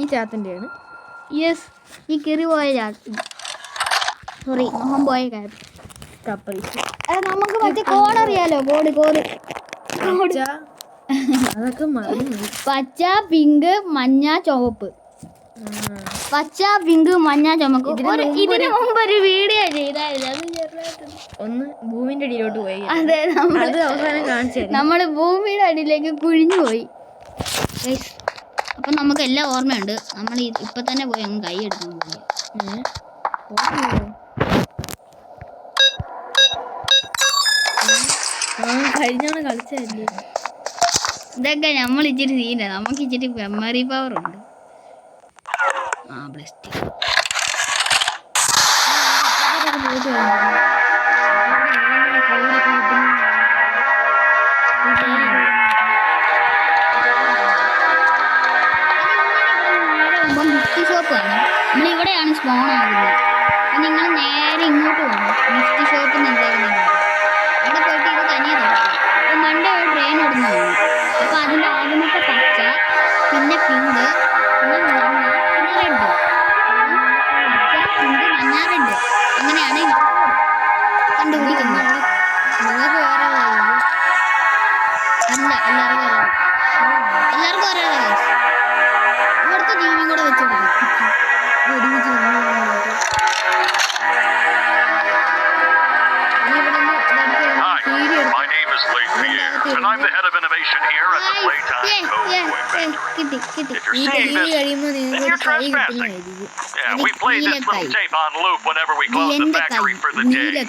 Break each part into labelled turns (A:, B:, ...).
A: ഈ ചാത്തിന്റെയാണ്.
B: യെസ് ഈ കെറി പോയ സോറി മോഹൻ പോയ
A: കപ്പൽ.
B: നമുക്ക് മറ്റേ കോഡ് അറിയാലോ കോഡ് കോഡ്.
A: പച്ച. അതൊക്കെ
B: പച്ച പിങ്ക് മഞ്ഞ ചുവപ്പ്. പച്ച പിങ്ക് മഞ്ഞ ചുമക്ക്
A: ഇതിനു മുമ്പ്
B: ഒരു വീഡിയോ ചെയ്തായിരുന്നു.
A: ഒന്ന് ഭൂമിന്റെ അടിയിലോട്ട് പോയി.
B: അതെ നമ്മൾ
A: അവസാനം കാണിച്ചു
B: നമ്മൾ ഭൂമിയുടെ അടിയിലേക്ക് കുഴിഞ്ഞു പോയി. അപ്പൊ നമുക്ക് എല്ലാം ഓർമ്മയുണ്ട്. നമ്മൾ ഇപ്പൊ തന്നെ പോയി അങ്ങ് കൈ
A: ആ കഴിഞ്ഞാണ് കളിച്ചല്ലേ
B: ഇതൊക്കെ നമ്മൾ ഇച്ചിരി സീന നമുക്ക് ഇച്ചിരി മെമ്മറി പവർ ഉണ്ട്. ആ blessed gift
C: late in the year, and I'm the head of innovation here at the Playtime Code Factory. If you're seeing this, then you're trespassing. Yeah, we play this little tape on loop whenever we close the factory for the day.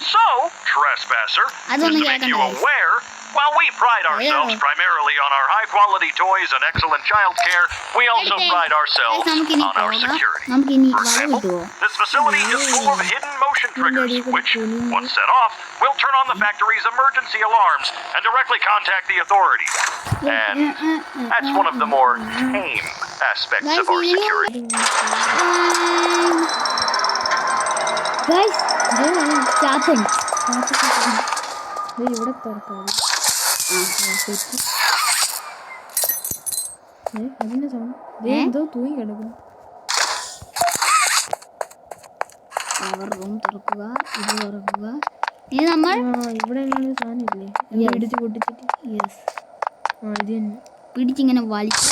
C: So, trespasser, just to make you aware, while we pride ourselves
A: yeah.
C: primarily on our high quality toys and excellent child care, we also pride ourselves on our security. For example, this facility is full of hidden motion triggers, which, once set off, will turn on the factory's emergency alarms and directly contact the authorities. And that's one of the more tame aspects of our security.
A: Guys, what happened? അതിന്റെ sound? എന്തോ തൂങ്ങി കിടക്കുന്നു.
B: Power room തുറക്കുക ഇത് തുറക്കുക. ഇനി നമ്മൾ
A: ഇവിടെ സാധനം ഇല്ലേ? പിടിച്ച് പൊട്ടിച്ചിട്ട്.
B: യെസ്
A: ആ ഇത് തന്നെ.
B: പിടിച്ചിങ്ങനെ വലിച്ചു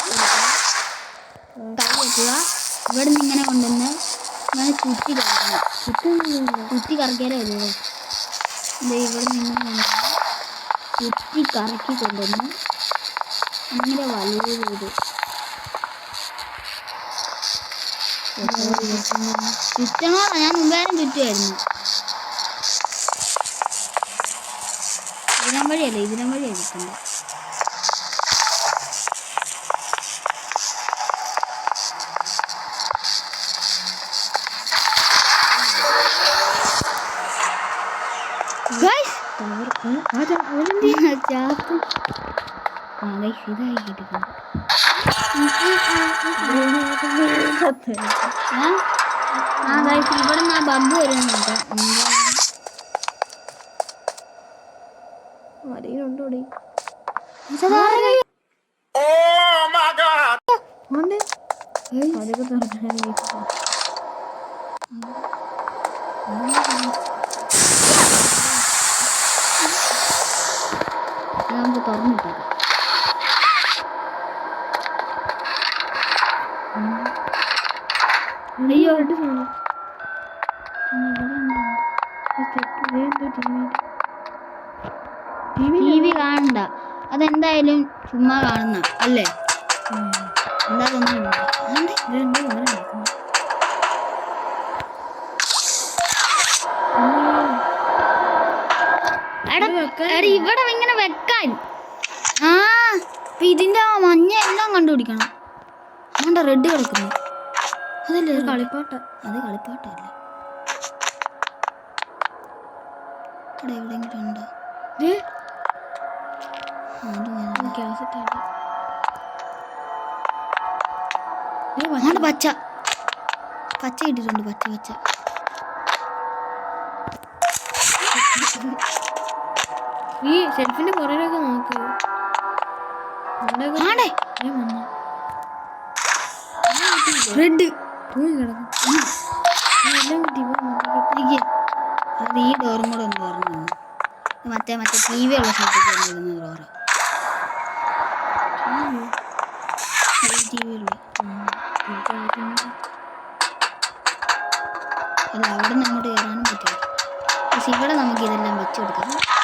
B: കൈ വെക്കുക. ഇവിടെ നിന്ന് ഇങ്ങനെ കൊണ്ടുവന്ന് ഇങ്ങനെ ചുറ്റി കറക്കണം. ചുറ്റി കറക്കിയാലേ വരുള്ളൂ ഇവിടെ നിന്ന് ചുറ്റി കറക്കി കൊണ്ടുവന്ന് ഇങ്ങനെ വലിയ ചെയ്തു ചുറ്റണോ ഞാൻ മുമ്പായാലും ചുറ്റുമായിരുന്നു. ഇതിനം വഴിയല്ല ഇതിനം വഴിയാണ് ചുറ്റണ്ടേ ഗൈസ്
A: അവനെന്ത്
B: ചാത്ത് ആ? ഗൈസ് ഇവിടെ ആ ബഗ് വരുന്നുണ്ട്.
C: Oh god!
A: ആണ്ടെ അതൊക്കെ തുറക്കാൻ
B: നമുക്ക് തുറന്നിട്ടേക്കാം
A: അയ്യോ രണ്ട് സാധനം ടി വി
B: കാണണ്ട. അതെന്തായാലും ചുമ്മാ കാണുന്ന അല്ലേ? എന്താ തോന്നുന്നു? ഇവിടെ ഇങ്ങനെ വെക്കാൻ. ആ ഇതിന്റെ മഞ്ഞ എല്ലാം കണ്ടുപിടിക്കണം. അതുകൊണ്ട് റെഡ് കിടക്കുന്നു. അതല്ലേ?
A: കളിപ്പാട്ട?
B: അത് കളിപ്പാട്ടല്ലേ ഇവിടെ എവിടെയെങ്കിലും ഉണ്ടോ? അത് പച്ച. പച്ച. ഇട്ടിട്ടുണ്ട് പച്ച പച്ച.
A: ഈ ഷെൽഫിന്റെ പുറകിലൊക്കെ നോക്ക്. റെഡ്. തൂങ്ങി കിടക്കും എല്ലാം
B: ഈ ഡോറും ഒന്ന് മറ്റേ മറ്റേ ടി വി ഉള്ള സ്ഥലത്തേക്ക് വന്നിരുന്ന അല്ല അവിടെ നിന്ന് അങ്ങോട്ട് കയറാനും പറ്റില്ല. പക്ഷെ ഇവിടെ നമുക്ക് ഇതെല്ലാം വെച്ചെടുക്കാം
A: നിക്കടാ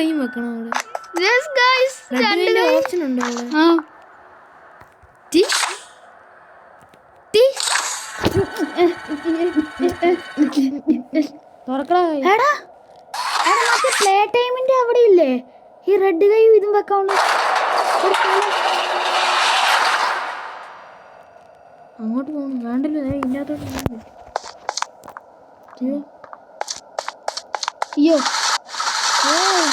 A: കൈയും വെക്കണം അവിടെ.
B: യെസ് ഗൈസ്
A: രണ്ട് ഓപ്ഷൻ ഉണ്ട് അവിടെ.
B: ആ. ടി ടി
A: തുറക്കടാ.
B: എടാ. എടാ മറ്റേ പ്ലേ ടൈമിന്റെ അവിടെ ഇല്ലേ? ഈ റെഡ് കൈ ഇതും വെക്കാവുന്ന
A: അങ്ങോട്ട് പോകണം വേണ്ടല്ലോ ഇല്ലാത്തോട്ട്. അയ്യോ.
B: അയ്യോ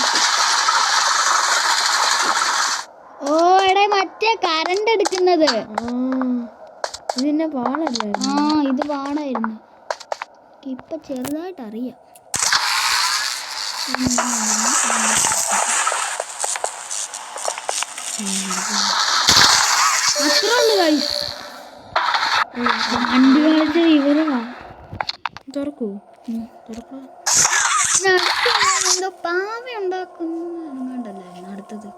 B: ഓ എടാ മറ്റേ കറണ്ട് എടുക്കുന്നത്.
A: ഇതിന്റെ പാടല്ലേ
B: ആ ഇത് പാടായിരുന്നു ഇപ്പൊ ചെറുതായിട്ട് അറിയാം അത്രേ ഇവരാ.
A: തുറക്കൂ. തുറക്കടാ
B: എന്തോ പാവ ഉണ്ടാക്കുന്നു അടുത്തത്?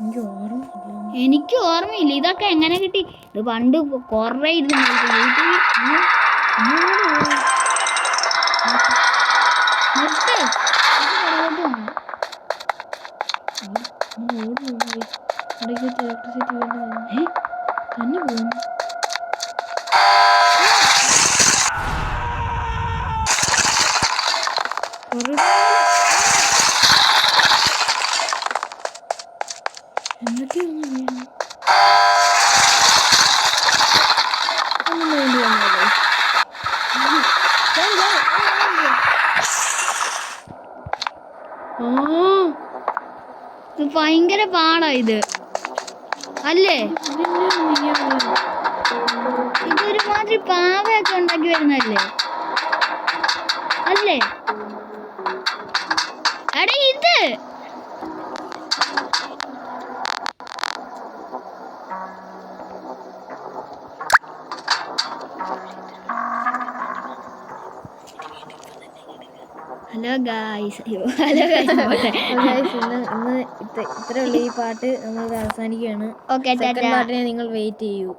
A: എനിക്ക് ഓർമ്മയില്ല.
B: എനിക്ക് ഓർമ്മയില്ല. ഇതൊക്കെ എങ്ങനെ കിട്ടി? ഇത് പണ്ട് കൊറേ ഇരുന്ന്
A: ഒന്നും വേണ്ടി
B: വന്നത് ഭയങ്കര പാടാ ഇത്. അല്ലേ? ഇതൊരുമാതിരി പാവയൊക്കെ ഉണ്ടാക്കി വരുന്നല്ലേ അല്ലേ? എടാ ഇത് ഹലോ ഗായ്സ്. അയ്യോ ഹലോ ഗായ്സ്
A: ഇന്ന് ഇന്ന് ഇത്ര ഇത്രയുള്ള ഈ പാട്ട് നമ്മൾ അവസാനിക്കുകയാണ്.
B: ഓക്കെ
A: പാട്ടിനെ നിങ്ങൾ വെയിറ്റ് ചെയ്യൂ.